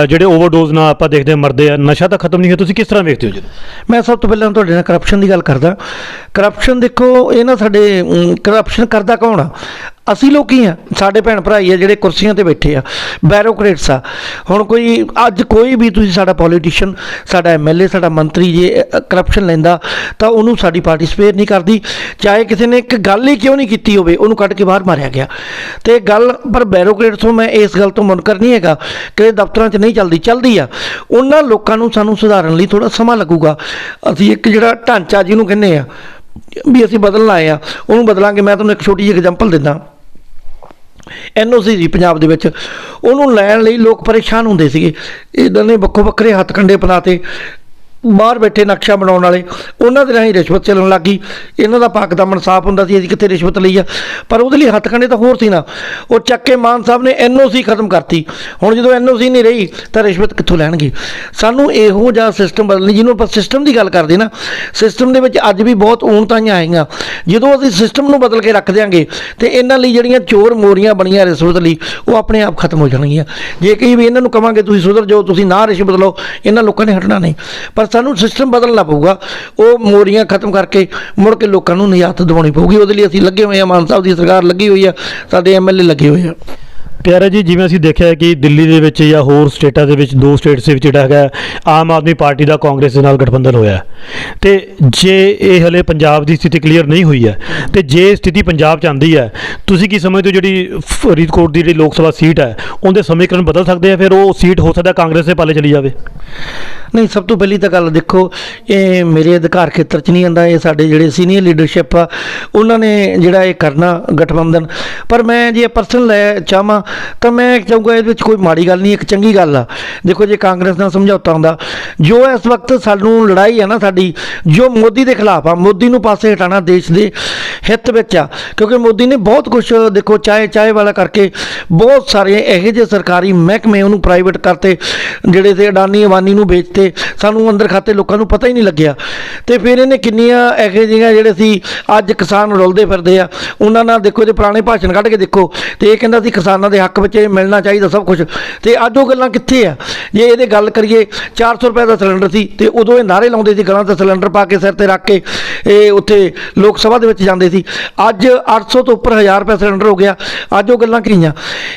ਜਿਹੜੇ ਓਵਰਡੋਜ਼ ਨਾਲ ਆਪਾਂ ਦੇਖਦੇ ਹਾਂ ਮਰਦੇ ਆ ਨਸ਼ਾ ਤਾਂ ਖਤਮ ਨਹੀਂ ਹੋਇਆ। ਤੁਸੀਂ ਕਿਸ ਤਰ੍ਹਾਂ ਵੇਖਦੇ ਹੋ ਜੀ?
ਮੈਂ ਸਭ ਤੋਂ ਪਹਿਲਾਂ ਤੁਹਾਡੇ ਨਾਲ ਕਰਪਸ਼ਨ ਦੀ ਗੱਲ ਕਰਦਾ। ਕਰਪਸ਼ਨ ਦੇਖੋ ਇਹ ਨਾ ਸਾਡੇ ਕਰਪਸ਼ਨ ਕਰਦਾ ਕੌਣ ਆ? ਅਸੀਂ ਲੋਕ ਹੀ ਆ, ਸਾਡੇ ਭੈਣ ਭਰਾ ਹੀ ਆ ਜਿਹੜੇ ਕੁਰਸੀਆਂ ਤੇ ਬੈਠੇ ਆ, ਬੈਰੋਕਰੇਟਸ ਆ। ਹੁਣ ਕੋਈ, ਅੱਜ ਕੋਈ ਵੀ ਤੁਸੀਂ ਸਾਡਾ ਪੋਲੀਟੀਸ਼ੀਅਨ ਸਾਡਾ ਐਮਐਲਏ ਸਾਡਾ ਮੰਤਰੀ ਜੇ ਕਰਪਸ਼ਨ ਲੈਂਦਾ, ਤਾਂ ਉਹਨੂੰ ਸਾਡੀ ਪਾਰਟੀ ਸਪੇਅਰ ਨਹੀਂ ਕਰਦੀ। ਚਾਹੇ ਕਿਸੇ ਨੇ ਇੱਕ ਗੱਲ ਹੀ ਕਿਉਂ ਨਹੀਂ ਕੀਤੀ ਹੋਵੇ, ਉਹਨੂੰ ਕੱਢ ਕੇ ਬਾਹਰ ਮਾਰਿਆ ਗਿਆ। ਤੇ ਗੱਲ, ਪਰ ਬੈਰੋਕਰੇਟਸ ਤੋਂ ਮੈਂ ਇਸ ਗੱਲ ਤੋਂ ਮੁਨਕਰ ਨਹੀਂ ਹੈਗਾ ਕਿ ਦਫ਼ਤਰਾਂ 'ਚ ਨਹੀਂ ਚੱਲਦੀ ਚੱਲਦੀ ਆ। ਉਹਨਾਂ ਲੋਕਾਂ ਨੂੰ ਸਾਨੂੰ ਸੁਧਾਰਨ ਲਈ ਥੋੜਾ ਸਮਾਂ ਲੱਗੂਗਾ। ਅਸੀਂ ਇੱਕ ਜਿਹੜਾ ਢਾਂਚਾ ਜਿਹਨੂੰ ਕਹਿੰਦੇ ਆ, ਵੀ ਅਸੀਂ ਬਦਲਣਾ ਆਏ ਆ, ਉਹਨੂੰ ਬਦਲਾਂਗੇ। ਮੈਂ ਤੁਹਾਨੂੰ ਇੱਕ ਛੋਟੀ ਜਿਹੀ ਐਗਜ਼ਾਮਪਲ ਦਿੰਦਾ। ਐਨਓਸੀ ਸੀ ਪੰਜਾਬ ਦੇ ਵਿੱਚ, ਉਹਨੂੰ ਲੈਣ ਲਈ ਲੋਕ ਪਰੇਸ਼ਾਨ ਹੁੰਦੇ ਸੀਗੇ। ਇਹਨਾਂ ਨੇ ਵੱਖੋ ਵੱਖਰੇ ਹੱਥ ਕੰਡੇ ਬਣਾਤੇ ਬਾਹਰ ਬੈਠੇ ਨਕਸ਼ਾ ਬਣਾਉਣ ਵਾਲੇ, ਉਹਨਾਂ ਦੇ ਰਾਹੀਂ ਰਿਸ਼ਵਤ ਚੱਲਣ ਲੱਗੀ ਇਹਨਾਂ ਦਾ ਪਾਕ ਦਾਮਨ ਸਾਫ਼ ਹੁੰਦਾ ਸੀ, ਅਸੀਂ ਕਿੱਥੇ ਰਿਸ਼ਵਤ ਲਈ ਆ? ਪਰ ਉਹਦੇ ਲਈ ਹੱਥ ਕੰਡੇ ਤਾਂ ਹੋਰ ਸੀ ਨਾ। ਉਹ ਚੱਕ ਕੇ ਮਾਨ ਸਾਹਿਬ ਨੇ ਐਨਓਸੀ ਖਤਮ ਕਰਤੀ। ਹੁਣ ਜਦੋਂ ਐਨਓਸੀ ਨਹੀਂ ਰਹੀ, ਤਾਂ ਰਿਸ਼ਵਤ ਕਿੱਥੋਂ ਲੈਣਗੇ? ਸਾਨੂੰ ਇਹੋ ਜਿਹਾ ਸਿਸਟਮ ਬਦਲਣੀ, ਜਿਹਨੂੰ ਆਪਾਂ ਸਿਸਟਮ ਦੀ ਗੱਲ ਕਰਦੇ ਨਾ ਸਿਸਟਮ ਦੇ ਵਿੱਚ ਅੱਜ ਵੀ ਬਹੁਤ ਊਣਤਾਈਆਂ ਆਈਆਂ। ਜਦੋਂ ਅਸੀਂ ਸਿਸਟਮ ਨੂੰ ਬਦਲ ਕੇ ਰੱਖ ਦਿਆਂਗੇ, ਤੇ ਇਹਨਾਂ ਲਈ ਜਿਹੜੀਆਂ ਚੋਰ ਮੋਰੀਆਂ ਬਣੀਆਂ ਰਿਸ਼ਵਤ ਲਈ, ਉਹ ਆਪਣੇ ਆਪ ਖਤਮ ਹੋ ਜਾਣਗੀਆਂ। ਜੇ ਕਹੀ ਵੀ ਇਹਨਾਂ ਨੂੰ ਕਵਾਂਗੇ ਤੁਸੀਂ ਸੁਧਰ ਜਾਓ, ਤੁਸੀਂ ਨਾ ਰਿਸ਼ਵਤ ਲਓ, ਇਹਨਾਂ ਲੋਕਾਂ ਨੇ ਹਟਣਾ ਨਹੀਂ। ਪਰ ਸਾਨੂੰ ਸਿਸਟਮ ਬਦਲਣਾ ਪਊਗਾ। ਉਹ ਮੋਰੀਆਂ ਖਤਮ ਕਰਕੇ ਮੁੜ ਕੇ ਲੋਕਾਂ ਨੂੰ ਨਿਯਾਤ ਦਿਵਾਉਣੀ ਪਊਗੀ। ਉਹਦੇ ਲਈ ਅਸੀਂ ਲੱਗੇ ਹੋਏ ਆ ਮਾਨ ਸਾਹਿਬ ਦੀ ਸਰਕਾਰ ਲੱਗੀ ਹੋਈ ਆ ਸਾਡੇ ਐਮਐਲਏ ਲੱਗੇ ਹੋਏ ਆ।
ਪਿਆਰਾ ਜੀ, ਜਿਵੇਂ ਅਸੀਂ ਦੇਖਿਆ ਕਿ ਦਿੱਲੀ ਦੇ ਵਿੱਚ ਜਾਂ ਹੋਰ ਸਟੇਟਾਂ ਦੇ ਵਿੱਚ, ਦੋ ਸਟੇਟਸ ਦੇ ਵਿੱਚ ਜਿਹੜਾ ਹੈਗਾ, ਆਮ ਆਦਮੀ ਪਾਰਟੀ ਦਾ ਕਾਂਗਰਸ ਦੇ ਨਾਲ ਗਠਬੰਧਨ ਹੋਇਆ ਹੈ। ਤੇ ਜੇ ਇਹ ਹਲੇ ਪੰਜਾਬ ਦੀ ਸਥਿਤੀ ਕਲੀਅਰ ਨਹੀਂ ਹੋਈ ਹੈ, ਤੇ ਜੇ ਸਥਿਤੀ ਪੰਜਾਬ 'ਚ ਆਂਦੀ ਹੈ, ਤੁਸੀਂ ਕੀ ਸਮਝਦੇ ਹੋ ਜਿਹੜੀ ਫਰੀਦਕੋਟ ਦੀ ਜਿਹੜੀ ਲੋਕ ਸਭਾ ਸੀਟ ਹੈ, ਉਹਦੇ ਸਮੀਕਰਨ ਬਦਲ ਸਕਦੇ ਆ ਫਿਰ ਉਹ ਸੀਟ ਹੋ ਸਕਦਾ ਕਾਂਗਰਸ ਦੇ ਪਾਲੇ ਚਲੀ ਜਾਵੇ
ਨਹੀਂ, ਸਭ ਤੋਂ ਪਹਿਲੀ ਤਾਂ ਗੱਲ ਦੇਖੋ, ਇਹ ਮੇਰੇ ਅਧਿਕਾਰ ਖੇਤਰ 'ਚ ਨਹੀਂ ਆਂਦਾ, ਇਹ ਸਾਡੇ ਜਿਹੜੇ ਸੀਨੀਅਰ ਲੀਡਰਸ਼ਿਪ ਆ, ਉਹਨਾਂ ਨੇ ਜਿਹੜਾ ਇਹ ਕਰਨਾ ਗਠਬੰਧਨ ਪਰ ਮੈਂ ਜੇ ਪਰਸਨਲ ਲੈ ਚਾਹਾਂ ਤਾਂ ਮੈਂ ਚਾਹੂੰਗਾ ਇਹਦੇ ਵਿੱਚ ਕੋਈ ਮਾੜੀ ਗੱਲ ਨਹੀਂ, ਇੱਕ ਚੰਗੀ ਗੱਲ ਆ। ਦੇਖੋ ਜੇ ਕਾਂਗਰਸ ਨਾਲ ਸਮਝੌਤਾ ਹੁੰਦਾ, ਜੋ ਇਸ ਵਕਤ ਸਾਨੂੰ ਲੜਾਈ ਆ ਨਾ ਸਾਡੀ, ਜੋ ਮੋਦੀ ਦੇ ਖਿਲਾਫ ਆ, ਮੋਦੀ ਨੂੰ ਪਾਸੇ ਹਟਾਣਾ ਦੇਸ਼ ਦੇ ਹਿੱਤ ਵਿੱਚ ਆ ਕਿਉਂਕਿ ਮੋਦੀ ਨੇ ਬਹੁਤ ਕੁਝ ਦੇਖੋ ਚਾਹੇ ਚਾਹੇ ਵਾਲਾ ਕਰਕੇ ਬਹੁਤ ਸਾਰੇ ਇਹੋ ਜਿਹੇ ਸਰਕਾਰੀ ਮਹਿਕਮੇ ਉਹਨੂੰ ਪ੍ਰਾਈਵੇਟ ਕਰਤੇ, ਜਿਹੜੇ ਤੇ ਅਡਾਨੀ ਅਵਾਨੀ ਨੂੰ ਵੇਚਤੇ। ਸਾਨੂੰ ਅੰਦਰ ਖਾਤੇ ਲੋਕਾਂ ਨੂੰ ਪਤਾ ਹੀ ਨਹੀਂ ਲੱਗਿਆ। ਤੇ ਫਿਰ ਇਹਨੇ ਕਿੰਨੀਆਂ ਇਹੋ ਜਿਹੀਆਂ ਜਿਹੜੇ ਸੀ, ਅੱਜ ਕਿਸਾਨ ਰੁਲਦੇ ਫਿਰਦੇ ਆ। ਉਹਨਾਂ ਨਾਲ ਦੇਖੋ, ਇਹਦੇ ਪੁਰਾਣੇ ਭਾਸ਼ਣ ਕੱਢ ਕੇ ਦੇਖੋ। ਤੇ ਇਹ ਕਹਿੰਦਾ ਸੀ, ਕਿਸਾਨਾਂ ਦੇ ਹੱਕ ਵਿੱਚ ਇਹ ਮਿਲਣਾ ਚਾਹੀਦਾ ਸਭ ਕੁਝ ਤੇ ਅੱਜ ਉਹ ਗੱਲਾਂ ਕਿੱਥੇ ਆ? ਜੇ ਇਹਦੇ ਗੱਲ ਕਰੀਏ 400 ਰੁਪਏ ਦਾ ਸਿਲੰਡਰ ਸੀ, ਤੇ ਉਦੋਂ ਇਹ ਨਾਰੇ ਲਾਉਂਦੇ ਸੀ, ਗਲਾਂ ਤੇ ਸਿਲੰਡਰ ਪਾ ਕੇ, ਸਿਰ ਤੇ ਰੱਖ ਕੇ, ਇਹ ਉੱਥੇ ਲੋਕ ਸਭਾ ਦੇ ਵਿੱਚ ਜਾਂਦੇ ਸੀ। ਅੱਜ 800 ਤੋਂ ਉੱਪਰ 1000 ਰੁਪਏ ਸਿਲੰਡਰ ਹੋ ਗਿਆ। ਅੱਜ ਉਹ ਗੱਲਾਂ ਕਰੀਆਂ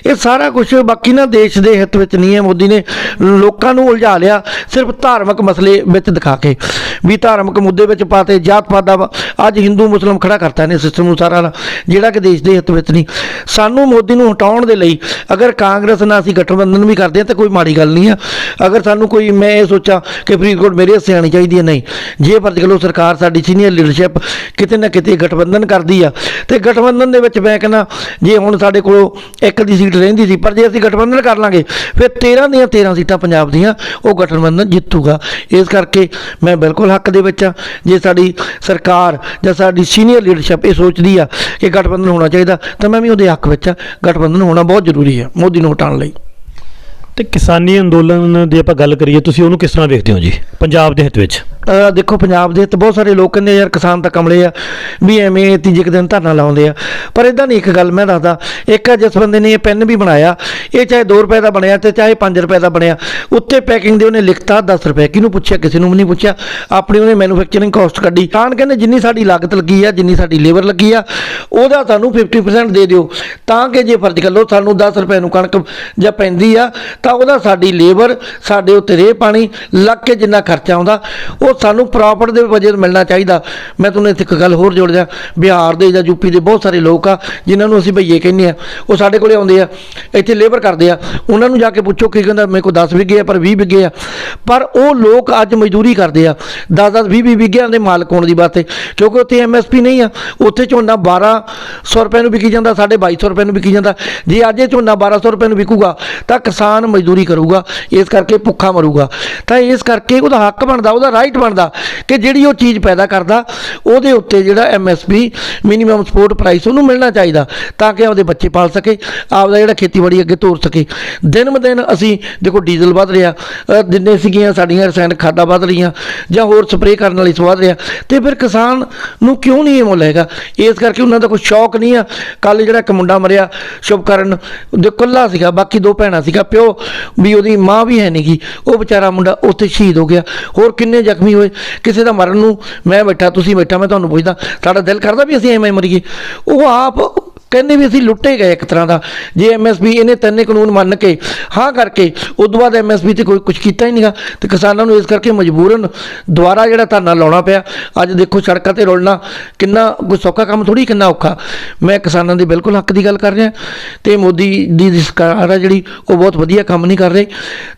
ਇਹ ਸਾਰਾ ਕੁਝ ਬਾਕੀ ਨਾ ਦੇਸ਼ ਦੇ ਹਿੱਤ ਵਿੱਚ ਨਹੀਂ ਹੈ। ਮੋਦੀ ਨੇ ਲੋਕਾਂ ਨੂੰ ਉਲਝਾ ਲਿਆ ਸਿਰਫ ਧਾਰਮਿਕ ਮਸਲੇ ਵਿੱਚ ਦਿਖਾ ਕੇ। ਵੀ ਧਾਰਮਿਕ ਮੁੱਦੇ ਵਿੱਚ ਪਾਤੇ ਜਾਤ ਪਾਤ ਦਾ ਵਾ- ਅੱਜ ਹਿੰਦੂ ਮੁਸਲਮ ਖੜਾ ਕਰਤਾ ਨੇ ਸਿਸਟਮ ਨੂੰ ਸਾਰਾ ਦਾ, ਜਿਹੜਾ ਕਿ ਦੇਸ਼ ਦੇ ਹਿੱਤ ਵਿੱਚ ਨਹੀਂ। ਸਾਨੂੰ ਮੋਦੀ ਨੂੰ ਹਟਾਉਣ ਦੇ ਲਈ ਅਗਰ ਕਾਂਗਰਸ ਨਾਲ ਅਸੀਂ ਗਠਬੰਧਨ ਵੀ ਕਰਦੇ ਹਾਂ ਤਾਂ ਕੋਈ ਮਾੜੀ ਗੱਲ ਨਹੀਂ ਆ। ਅਗਰ ਸਾਨੂੰ ਕੋਈ, ਮੈਂ ਇਹ ਸੋਚਾਂ ਕਿ ਫਰੀਦਕੋਟ ਮੇਰੇ ਹਿੱਸੇ ਆਣੀ ਚਾਹੀਦੀ ਹੈ, ਨਹੀਂ। ਜੇ ਪਰਟੀਕੁਲਰ ਸਰਕਾਰ ਸਾਡੀ ਸੀਨੀਅਰ ਲੀਡਰਸ਼ਿਪ ਕਿਤੇ ਨਾ ਕਿਤੇ ਗਠਬੰਧਨ ਕਰਦੀ ਆ। ਤੇ ਗਠਬੰਧਨ ਦੇ ਵਿੱਚ ਮੈਂ ਕਹਿੰਦਾ, ਜੇ ਹੁਣ ਸਾਡੇ ਕੋਲ ਇੱਕ ਦੀ ਸੀਟ ਰਹਿੰਦੀ ਸੀ, ਪਰ ਜੇ ਅਸੀਂ ਗਠਬੰਧਨ ਕਰ ਲਾਂਗੇ, ਫਿਰ 13 ਦੀਆਂ 13 ਸੀਟਾਂ ਪੰਜਾਬ ਦੀਆਂ ਉਹ ਗਠਬੰਧਨ ਜਿੱਤੂਗਾ। ਇਸ ਕਰਕੇ ਮੈਂ ਬਿਲਕੁਲ ਹੱਕ ਦੇ ਵਿੱਚ ਆ। ਜੇ ਸਾਡੀ ਸਰਕਾਰ ਜਾਂ ਸਾਡੀ ਸੀਨੀਅਰ ਲੀਡਰਸ਼ਿਪ ਇਹ ਸੋਚਦੀ ਆ ਕਿ ਗਠਬੰਧਨ ਹੋਣਾ ਚਾਹੀਦਾ, ਤਾਂ ਮੈਂ ਵੀ ਉਹਦੇ ਹੱਕ ਵਿੱਚ ਆ। ਗਠਬੰਧਨ ਹੋਣਾ ਬਹੁਤ ਜ਼ਰੂਰੀ ਹੈ। ਮੋਦੀ ਨੂੰ ਹਟਾਉਣ ਲਈ
ਤੇ ਕਿਸਾਨੀ ਅੰਦੋਲਨ ਦੀ ਆਪਾਂ ਗੱਲ ਕਰੀਏ, ਤੁਸੀਂ ਉਹਨੂੰ ਕਿਸ ਤਰ੍ਹਾਂ ਵੇਖਦੇ ਹੋ ਜੀ, ਪੰਜਾਬ ਦੇ ਹਿੱਤ ਵਿੱਚ?
ਦੇਖੋ, ਪੰਜਾਬ ਦੇ ਹਿੱਤ ਬਹੁਤ ਸਾਰੇ ਲੋਕ ਕਹਿੰਦੇ ਯਾਰ ਕਿਸਾਨ ਤਾਂ ਕਮਲੇ ਆ, ਵੀ ਐਵੇਂ ਤੀਜੇ ਕੁ ਦਿਨ ਧਰਨਾ ਲਾਉਂਦੇ ਆ। ਪਰ ਇਦਾਂ ਨਹੀਂ ਇੱਕ ਗੱਲ ਮੈਂ ਦੱਸਦਾ, ਇੱਕ ਜਿਸ ਬੰਦੇ ਨੇ ਇਹ ਪੈਨ ਵੀ ਬਣਾਇਆ, ਇਹ ਚਾਹੇ 2 ਰੁਪਏ ਦਾ ਬਣਿਆ ਤੇ ਚਾਹੇ 5 ਰੁਪਏ ਦਾ ਬਣਿਆ, ਉੱਤੇ ਪੈਕਿੰਗ ਦੇ ਉਹਨੇ ਲਿਖਤਾ 10 ਰੁਪਏ। ਕਿਹਨੂੰ ਪੁੱਛਿਆ? ਕਿਸੇ ਨੂੰ ਵੀ ਨਹੀਂ ਪੁੱਛਿਆ। ਆਪਣੀ ਉਹਨੇ ਮੈਨੂਫੈਕਚਰਿੰਗ ਕਾਸਟ ਕੱਢੀ। ਤਾਂ ਕਹਿੰਦੇ, ਜਿੰਨੀ ਸਾਡੀ ਲਾਗਤ ਲੱਗੀ ਆ, ਜਿੰਨੀ ਸਾਡੀ ਲੇਬਰ ਲੱਗੀ ਆ, ਉਹਦਾ ਸਾਨੂੰ 50% ਦੇ ਦਿਓ। ਤਾਂ ਕਿ ਜੇ ਫਰਜ਼ ਕਰ ਲਓ, ਸਾਨੂੰ 10 ਰੁਪਏ ਨੂੰ ਕਣਕ ਜਾਂ ਪੈਂਦੀ ਆ, ਤਾਂ ਉਹਦਾ ਸਾਡੀ ਲੇਬਰ, ਸਾਡੇ ਉੱਤੇ ਰੇ ਪਾਣੀ ਲੱਗ ਕੇ ਜਿੰਨਾ ਖਰਚਾ ਆਉਂਦਾ, ਉਹ ਸਾਨੂੰ ਪ੍ਰੋਪਰਟ ਦੇ ਵਜੇ ਮਿਲਣਾ ਚਾਹੀਦਾ। ਮੈਂ ਤੁਹਾਨੂੰ ਇੱਥੇ ਇੱਕ ਗੱਲ ਹੋਰ ਜੋੜ ਦਿਆਂ। ਬਿਹਾਰ ਦੇ ਜਾਂ ਯੂਪੀ ਦੇ ਬਹੁਤ ਸਾਰੇ ਲੋਕ ਆ, ਜਿਨ੍ਹਾਂ ਨੂੰ ਅਸੀਂ ਭਈਏ ਕਹਿੰਦੇ ਆ, ਉਹ ਸਾਡੇ ਕੋਲੇ ਆਉਂਦੇ ਆ, ਇੱਥੇ ਲੇਬਰ ਕਰਦੇ ਆ। ਉਹਨਾਂ ਨੂੰ ਜਾ ਕੇ ਪੁੱਛੋ, ਕੀ ਕਹਿੰਦਾ, ਮੇਰੇ ਕੋਲ 10 ਵਿਗੇ ਆ, ਪਰ 20 ਵਿਗੇ ਆ। ਪਰ ਉਹ ਲੋਕ ਅੱਜ ਮਜ਼ਦੂਰੀ ਕਰਦੇ ਆ। 10 10 20 20 ਵਿਗਿਆਂ ਦੇ ਮਾਲਕ ਹੋਣ ਦੀ ਬਾਤ ਕਿਉਂਕਿ ਉੱਥੇ ਐਮਐਸਪੀ ਨਹੀਂ ਆ। ਉੱਥੇ ਝੋਨਾ 1200 ਰੁਪਏ ਨੂੰ ਵਿਕੀ ਜਾਂਦਾ ਸਾਡੇ 2200 ਰੁਪਏ ਨੂੰ ਵਿਕੀ ਜਾਂਦਾ। ਜੇ ਅੱਜ ਇਹ ਝੋਨਾ 1200 ਰੁਪਏ ਨੂੰ ਵਿਕੂਗਾ, ਤਾਂ ਕਿਸਾਨ ਮਜ਼ਦੂਰੀ ਕਰੂਗਾ, ਇਸ ਕਰਕੇ ਭੁੱਖਾ ਮਰੂਗਾ। ਤਾਂ ਇਸ ਕਰਕੇ ਉਹਦਾ ਹੱਕ ਬਣਦਾ, ਉਹਦਾ ਰਾਈਟ ਬਣਦਾ ਕਿ ਜਿਹੜੀ ਉਹ ਚੀਜ਼ ਪੈਦਾ ਕਰਦਾ, ਉਹਦੇ ਉੱਤੇ ਜਿਹੜਾ ਐਮਐਸਪੀ ਮਿਨੀਮਮ ਸਪੋਰਟ ਪ੍ਰਾਈਸ ਉਹਨੂੰ ਮਿਲਣਾ ਚਾਹੀਦਾ, ਤਾਂ ਕਿ ਆਪਦੇ ਬੱਚੇ ਪਾਲ ਸਕੇ, ਆਪਦਾ ਜਿਹੜਾ ਖੇਤੀਬਾੜੀ ਅੱਗੇ ਤੋਰ ਸਕੇ। ਦਿਨ ਬ ਦਿਨ ਅਸੀਂ ਦੇਖੋ ਡੀਜ਼ਲ ਵੱਧ ਰਿਹਾ ਜਿੰਨੇ ਸੀਗੀਆਂ ਸਾਡੀਆਂ ਰਸਾਇਣਕ ਖਾਦਾਂ ਵੱਧ ਰਹੀਆਂ, ਜਾਂ ਹੋਰ ਸਪਰੇਅ ਕਰਨ ਵਾਲੀ ਵੱਧ ਰਿਹਾ, ਤੇ ਫਿਰ ਕਿਸਾਨ ਨੂੰ ਕਿਉਂ ਨਹੀਂ ਇਹ ਮੁੱਲ ਹੈਗਾ? ਇਸ ਕਰਕੇ ਉਹਨਾਂ ਦਾ ਕੋਈ ਸ਼ੌਕ ਨਹੀਂ ਆ। ਕੱਲ ਜਿਹੜਾ ਇੱਕ ਮੁੰਡਾ ਮਰਿਆ, ਸ਼ੁਭਕਰਨ ਦੇ ਕੱਲਾ ਸੀਗਾ, ਬਾਕੀ ਦੋ ਭੈਣਾਂ ਸੀਗਾ, ਪਿਓ ਵੀ ਉਹਦੀ ਮਾਂ ਵੀ ਹੈ ਨਹੀਂਗੀ ਉਹ ਵਿਚਾਰਾ ਮੁੰਡਾ ਉੱਥੇ ਸ਼ਹੀਦ ਹੋ ਗਿਆ। ਹੋਰ ਕਿੰਨੇ ਜ਼ਖਮੀ ਹੋਏ? ਕਿਸੇ ਦਾ ਮਰਨ ਨੂੰ ਮੈਂ ਬੈਠਾ, ਤੁਸੀਂ ਬੈਠਾ, ਮੈਂ ਤੁਹਾਨੂੰ ਪੁੱਛਦਾ। ਸਾਡਾ ਦਿਲ ਕਰਦਾ ਵੀ ਅਸੀਂ ਐਵੇਂ ਮਰੀਏ? ਉਹ ਆਪ ਕਹਿੰਦੇ ਵੀ ਅਸੀਂ ਲੁੱਟੇ ਗਏ ਇੱਕ ਤਰ੍ਹਾਂ ਦਾ। ਜੇ ਐਮਐਸਪੀ ਇਹਨੇ ਤਿੰਨੇ ਕਾਨੂੰਨ ਮੰਨ ਕੇ, ਹਾਂ ਕਰਕੇ ਉਸ ਤੋਂ ਬਾਅਦ ਐਮਐਸਪੀ ਤੇ ਕੋਈ ਕੁਝ ਕੀਤਾ ਹੀ ਨਹੀਂਗਾ। ਤੇ ਕਿਸਾਨਾਂ ਨੂੰ ਇਸ ਕਰਕੇ ਮਜਬੂਰਨ ਦੁਬਾਰਾ ਜਿਹੜਾ ਧਰਨਾ ਲਾਉਣਾ ਪਿਆ। ਅੱਜ ਦੇਖੋ ਸੜਕਾਂ ਤੇ ਰੁਲਣਾ ਕਿੰਨਾ ਕੋਈ ਸੌਖਾ ਕੰਮ ਥੋੜੀ ਕਿੰਨਾ ਔਖਾ। ਮੈਂ ਕਿਸਾਨਾਂ ਦੇ ਬਿਲਕੁਲ ਹੱਕ ਦੀ ਗੱਲ ਕਰ ਰਿਹਾ। ਤੇ ਮੋਦੀ ਦੀ ਦੀ ਸਰਕਾਰ ਆ ਜਿਹੜੀ, ਉਹ ਬਹੁਤ ਵਧੀਆ ਕੰਮ ਨਹੀਂ ਕਰ ਰਹੀ।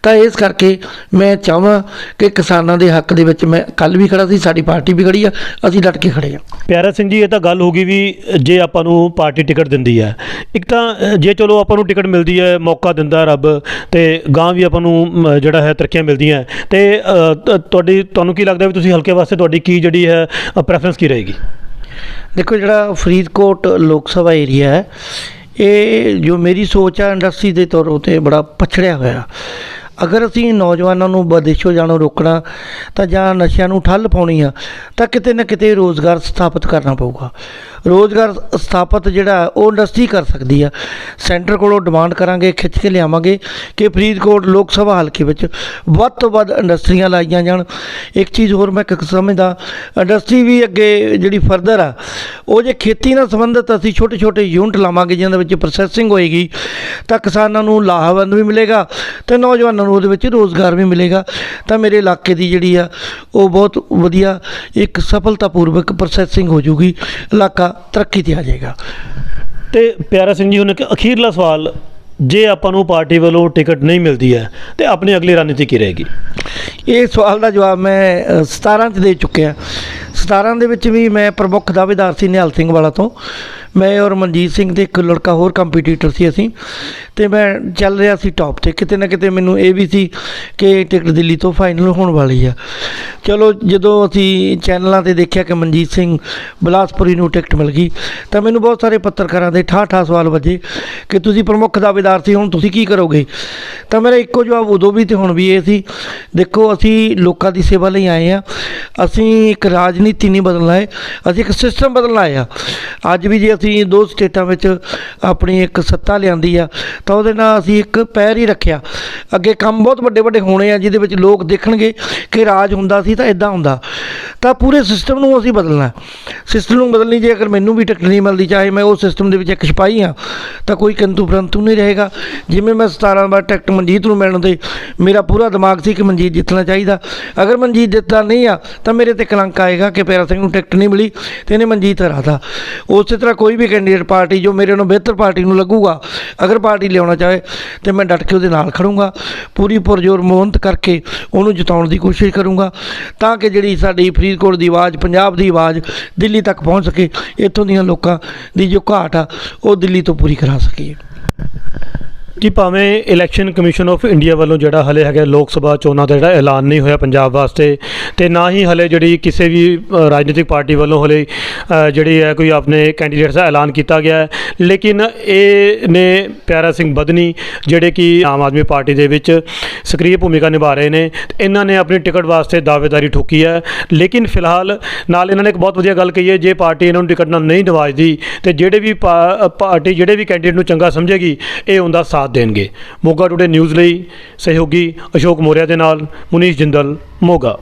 ਤਾਂ ਇਸ ਕਰਕੇ ਮੈਂ ਚਾਹਾਂ ਕਿ ਕਿਸਾਨਾਂ ਦੇ ਹੱਕ ਦੇ ਵਿੱਚ ਮੈਂ ਕੱਲ ਵੀ ਖੜਾ ਸੀ, ਸਾਡੀ ਪਾਰਟੀ ਵੀ ਖੜੀ ਆ, ਅਸੀਂ ਡਟ ਕੇ ਖੜੇ ਆ।
ਪਿਆਰਾ ਸਿੰਘ ਜੀ, ਇਹ ਤਾਂ ਗੱਲ ਹੋ ਗਈ ਵੀ ਜੇ ਆਪਾਂ ਨੂੰ ਪਾਰਟੀ ਟਿਕਟ ਟਿਕਟ ਦਿੰਦੀ ਹੈ। ਇੱਕ ਤਾਂ ਜੇ ਚਲੋ ਆਪਾਂ ਨੂੰ ਟਿਕਟ ਮਿਲਦੀ ਹੈ, ਮੌਕਾ ਦਿੰਦਾ ਰੱਬ, ਤੇ ਗਾਂ ਵੀ ਆਪਾਂ ਨੂੰ ਜਿਹੜਾ ਹੈ ਤਰੱਕੀਆਂ ਮਿਲਦੀਆਂ ਤੇ ਤੁਹਾਡੀ, ਤੁਹਾਨੂੰ ਕੀ ਲੱਗਦਾ ਵੀ ਤੁਸੀਂ ਹਲਕੇ ਵਾਸਤੇ ਤੁਹਾਡੀ ਕੀ ਜਿਹੜੀ ਹੈ ਪ੍ਰੈਫਰੈਂਸ ਕੀ ਰਹੇਗੀ?
ਦੇਖੋ ਜਿਹੜਾ ਫਰੀਦਕੋਟ ਲੋਕ ਸਭਾ ਏਰੀਆ ਹੈ, ਇਹ ਜੋ ਮੇਰੀ ਸੋਚ ਆ ਇੰਡਸਟਰੀ ਦੇ ਤੌਰ ਉਤੇ ਬੜਾ ਪਛੜਿਆ ਹੋਇਆ। ਅਗਰ ਅਸੀਂ ਨੌਜਵਾਨਾਂ ਨੂੰ ਵਿਦੇਸ਼ੋਂ ਜਾਣੋਂ ਰੋਕਣਾ, ਤਾਂ ਜਾਂ ਨਸ਼ਿਆਂ ਨੂੰ ਠੱਲ ਪਾਉਣੀ ਆ, ਤਾਂ ਕਿਤੇ ਨਾ ਕਿਤੇ ਰੋਜ਼ਗਾਰ ਸਥਾਪਿਤ ਕਰਨਾ ਪਊਗਾ। ਰੋਜ਼ਗਾਰ ਸਥਾਪਿਤ ਜਿਹੜਾ ਉਹ ਇੰਡਸਟਰੀ ਕਰ ਸਕਦੀ ਆ। ਸੈਂਟਰ ਕੋਲੋਂ ਡਿਮਾਂਡ ਕਰਾਂਗੇ, ਖਿੱਚ ਕੇ ਲਿਆਵਾਂਗੇ ਕਿ ਫਰੀਦਕੋਟ ਲੋਕ ਸਭਾ ਹਲਕੇ ਵਿੱਚ ਵੱਧ ਤੋਂ ਵੱਧ ਇੰਡਸਟਰੀਆਂ ਲਾਈਆਂ ਜਾਣ। ਇੱਕ ਚੀਜ਼ ਹੋਰ ਮੈਂ ਕ- ਸਮਝਦਾ, ਇੰਡਸਟਰੀ ਵੀ ਅੱਗੇ ਜਿਹੜੀ ਫਰਦਰ ਆ, ਉਹ ਜੇ ਖੇਤੀ ਨਾਲ ਸੰਬੰਧਿਤ ਅਸੀਂ ਛੋਟੇ ਛੋਟੇ ਯੂਨਿਟ ਲਾਵਾਂਗੇ, ਜਿਹਨਾਂ ਦੇ ਵਿੱਚ ਪ੍ਰੋਸੈਸਿੰਗ ਹੋਏਗੀ, ਤਾਂ ਕਿਸਾਨਾਂ ਨੂੰ ਲਾਹਵੰਦ ਵੀ ਮਿਲੇਗਾ ਤੇ ਨੌਜਵਾਨਾਂ ਨੂੰ ਉਹਦੇ ਵਿੱਚ ਰੋਜ਼ਗਾਰ ਵੀ ਮਿਲੇਗਾ। ਤਾਂ ਮੇਰੇ ਇਲਾਕੇ ਦੀ ਜਿਹੜੀ ਆ ਉਹ ਬਹੁਤ ਵਧੀਆ ਇੱਕ ਸਫਲਤਾਪੂਰਵਕ ਪ੍ਰੋਸੈਸਿੰਗ ਹੋ ਜੂਗੀ। ਇਲਾਕਾ ਤਰੱਕੀ ਤੇ ਆ ਜਾਏਗਾ।
ਤੇ ਪਿਆਰਾ ਸਿੰਘ ਜੀ ਹੁਣ ਇੱਕ ਅਖੀਰਲਾ ਸਵਾਲ ਜੇ ਆਪਾਂ ਨੂੰ ਪਾਰਟੀ ਵੱਲੋਂ ਟਿਕਟ ਨਹੀਂ ਮਿਲਦੀ ਹੈ ਤੇ ਆਪਣੀ ਅਗਲੀ ਰਣਨੀਤੀ ਕੀ ਰਹੇਗੀ?
ਇਹ ਸਵਾਲ ਦਾ ਜਵਾਬ ਮੈਂ ਅ, 17 ਚ ਦੇ ਚੁੱਕਿਆ। 17 ਦੇ ਵਿੱਚ ਵੀ ਮੈਂ ਪ੍ਰਮੁੱਖ ਦਾਅਵੇਦਾਰ ਸੀ ਨਿਹਾਲ ਸਿੰਘ ਵਾਲਾ ਤੋਂ। ਮੈਂ ਔਰ ਮਨਜੀਤ ਸਿੰਘ ਤੇ ਇੱਕ ਲੜਕਾ ਹੋਰ ਕੰਪੀਟੀਟਰ ਸੀ ਅਸੀਂ। ਤੇ ਮੈਂ ਚੱਲ ਰਿਹਾ ਸੀ ਟੌਪ ਤੇ। ਕਿਤੇ ਨਾ ਕਿਤੇ ਮੈਨੂੰ ਇਹ ਵੀ ਸੀ ਕਿ ਟਿਕਟ ਦਿੱਲੀ ਤੋਂ ਫਾਈਨਲ ਹੋਣ ਵਾਲੀ ਆ। ਚਲੋ ਜਦੋਂ ਅਸੀਂ ਚੈਨਲਾਂ ਤੇ ਦੇਖਿਆ ਕਿ ਮਨਜੀਤ ਸਿੰਘ ਬਲਾਸਪੁਰੀ ਨੂੰ ਟਿਕਟ ਮਿਲ ਗਈ, ਤਾਂ ਮੈਨੂੰ ਬਹੁਤ ਸਾਰੇ ਪੱਤਰਕਾਰਾਂ ਦੇ ਠਾਹ ਠਾਹ ਸਵਾਲ ਵੱਜੇ ਕਿ ਤੁਸੀਂ ਪ੍ਰਮੁੱਖ ਦਾਅਵੇਦਾਰ ਸੀ, ਹੁਣ ਤੁਸੀਂ ਕੀ ਕਰੋਗੇ? ਤਾਂ ਮੇਰਾ ਇੱਕੋ ਜਵਾਬ ਉਦੋਂ ਵੀ ਤੇ ਹੁਣ ਵੀ ਇਹ ਸੀ, ਦੇਖੋ ਅਸੀਂ ਲੋਕਾਂ ਦੀ ਸੇਵਾ ਲਈ ਆਏ ਆ। ਅਸੀਂ ਇੱਕ ਰਾਜ ਨੀਤੀ ਨਹੀਂ ਬਦਲਣਾ ਹੈ ਅਸੀਂ ਇੱਕ ਸਿਸਟਮ ਬਦਲਣਾ ਆ ਅੱਜ ਵੀ ਜੇ ਅਸੀਂ ਦੋ ਸਟੇਟਾਂ ਵਿੱਚ ਆਪਣੀ ਇੱਕ ਸੱਤਾ ਲਿਆਂਦੀ ਆ, ਤਾਂ ਉਹਦੇ ਨਾਲ ਅਸੀਂ ਇੱਕ ਪੈਰ ਹੀ ਰੱਖਿਆ। ਅੱਗੇ ਕੰਮ ਬਹੁਤ ਵੱਡੇ ਵੱਡੇ ਹੋਣੇ ਆ, ਜਿਹਦੇ ਵਿੱਚ ਲੋਕ ਦੇਖਣਗੇ ਕਿ ਰਾਜ ਹੁੰਦਾ ਸੀ ਤਾਂ ਇਦਾਂ ਹੁੰਦਾ। ਤਾਂ ਪੂਰੇ ਸਿਸਟਮ ਨੂੰ ਅਸੀਂ ਬਦਲਣਾ ਸਿਸਟਮ ਨੂੰ ਬਦਲਣੀ, ਜੇ ਅਗਰ ਮੈਨੂੰ ਵੀ ਟਿਕਟ ਨਹੀਂ ਮਿਲਦੀ, ਚਾਹੇ ਮੈਂ ਉਹ ਸਿਸਟਮ ਦੇ ਵਿੱਚ ਇੱਕ ਸਿਪਾਹੀ ਆ ਤਾਂ ਕੋਈ ਕੰਤੂ ਪ੍ਰੰਤੂ ਨਹੀਂ ਰਹੇਗਾ। ਜਿਵੇਂ ਮੈਂ 17 ਵਾਰ ਟਿਕਟ ਮਨਜੀਤ ਨੂੰ ਮਿਲਣ ਦੇ ਮੇਰਾ ਪੂਰਾ ਦਿਮਾਗ ਸੀ ਕਿ ਮਨਜੀਤ ਜਿੱਤਣਾ ਚਾਹੀਦਾ। ਅਗਰ ਮਨਜੀਤ ਜਿੱਤਦਾ ਨਹੀਂ ਆ, ਤਾਂ ਮੇਰੇ ਤੇ ਕਲੰਕ ਆਏਗਾ ਕਿ ਪੈਰਾ ਸਿੰਘ ਨੂੰ ਟਿਕਟ ਨਹੀਂ ਮਿਲੀ ਤੇ ਇਹਨੇ ਮਨਜੀਤ ਹਰਾਤਾ ਉਸੇ ਤਰ੍ਹਾਂ ਕੋਈ ਵੀ ਕੈਂਡੀਡੇਟ ਪਾਰਟੀ ਜੋ ਮੇਰੇ ਨੂੰ ਬਿਹਤਰ ਪਾਰਟੀ ਨੂੰ ਲੱਗੂਗਾ, ਅਗਰ ਪਾਰਟੀ ਲਿਆਉਣਾ ਚਾਹੇ, ਤੇ ਮੈਂ ਡਟ ਕੇ ਉਹਦੇ ਨਾਲ ਖੜੂੰਗਾ। ਪੂਰੀ ਪੁਰਜੋਰ ਮਿਹਨਤ ਕਰਕੇ ਉਹਨੂੰ ਜਿਤਾਉਣ ਦੀ ਕੋਸ਼ਿਸ਼ ਕਰੂੰਗਾ, ਤਾਂ ਕਿ ਜਿਹੜੀ ਸਾਡੀ ਫਰੀਦਕੋਟ ਦੀ ਆਵਾਜ਼, ਪੰਜਾਬ ਦੀ ਆਵਾਜ਼ ਦਿੱਲੀ ਤੱਕ ਪਹੁੰਚ ਸਕੇ, ਇੱਥੋਂ ਦੀਆਂ ਲੋਕਾਂ ਦੀ ਜੋ ਘਾਟ ਆ, ਉਹ ਦਿੱਲੀ ਤੋਂ ਪੂਰੀ ਕਰਾ ਸਕੀਏ।
ਜੀ ਭਾਵੇਂ ਇਲੈਕਸ਼ਨ ਕਮਿਸ਼ਨ ਆਫ ਇੰਡੀਆ ਵੱਲੋਂ ਜਿਹੜਾ ਹਲੇ ਹੈਗਾ ਲੋਕ ਸਭਾ ਚੋਣਾਂ ਦਾ ਜਿਹੜਾ ਐਲਾਨ ਨਹੀਂ ਹੋਇਆ ਪੰਜਾਬ ਵਾਸਤੇ ਤੇ ਨਾ ਹੀ ਹਲੇ ਜਿਹੜੀ ਕਿਸੇ ਵੀ ਅ, ਰਾਜਨੀਤਿਕ ਪਾਰਟੀ ਵੱਲੋਂ ਹਲੇ ਅ, ਜਿਹੜੀ ਹੈ ਕੋਈ ਆਪਣੇ ਕੈਂਡੀਡੇਟਸ ਦਾ ਐਲਾਨ ਕੀਤਾ ਗਿਆ ਹੈ। ਲੇਕਿਨ ਇਹ ਨੇ ਪਿਆਰਾ ਸਿੰਘ ਬਦਨੀ ਜਿਹੜੇ ਕਿ ਆਮ ਆਦਮੀ ਪਾਰਟੀ ਦੇ ਵਿੱਚ ਸਕਰੀय ਭੂਮਿਕਾ ਨਿਭਾ ਰਹੇ ਨੇ ਤੇ ਇਹਨਾਂ ਨੇ ਆਪਣੀ ਟਿਕਟ ਵਾਸਤੇ ਦਾਅਵੇਦਾਰੀ ਠੋਕੀ ਹੈ। ਲੇਕਿਨ ਫਿਲਹਾਲ ਨਾਲ ਇਹਨਾਂ ਨੇ ਇੱਕ ਬਹੁਤ ਵਧੀਆ ਗੱਲ ਕਹੀ ਹੈ ਜੇ ਪਾਰਟੀ ਇਹਨਾਂ ਨੂੰ ਟਿਕਟ ਨਾਲ ਨਹੀਂ ਨਿਵਾਜਦੀ ਤੇ ਜਿਹੜੇ ਵੀ ਪਾ- ਪਾਰਟੀ ਜਿਹੜੇ ਵੀ ਕੈਂਡੀਡੇਟ ਨੂੰ ਚੰਗਾ ਸਮਝੇਗੀ ਇਹ ਉਹਦਾ ਸਾਥ ਦੇਣਗੇ। ਮੋਗਾ ਟੁਡੇ ਨਿਊਜ਼ ਲਈ ਸਹਿਯੋਗੀ ਅਸ਼ੋਕ ਮੋਰਿਆ ਦੇ ਨਾਲ ਮੁਨੀਸ਼ ਜਿੰਦਲ ਮੋਗਾ।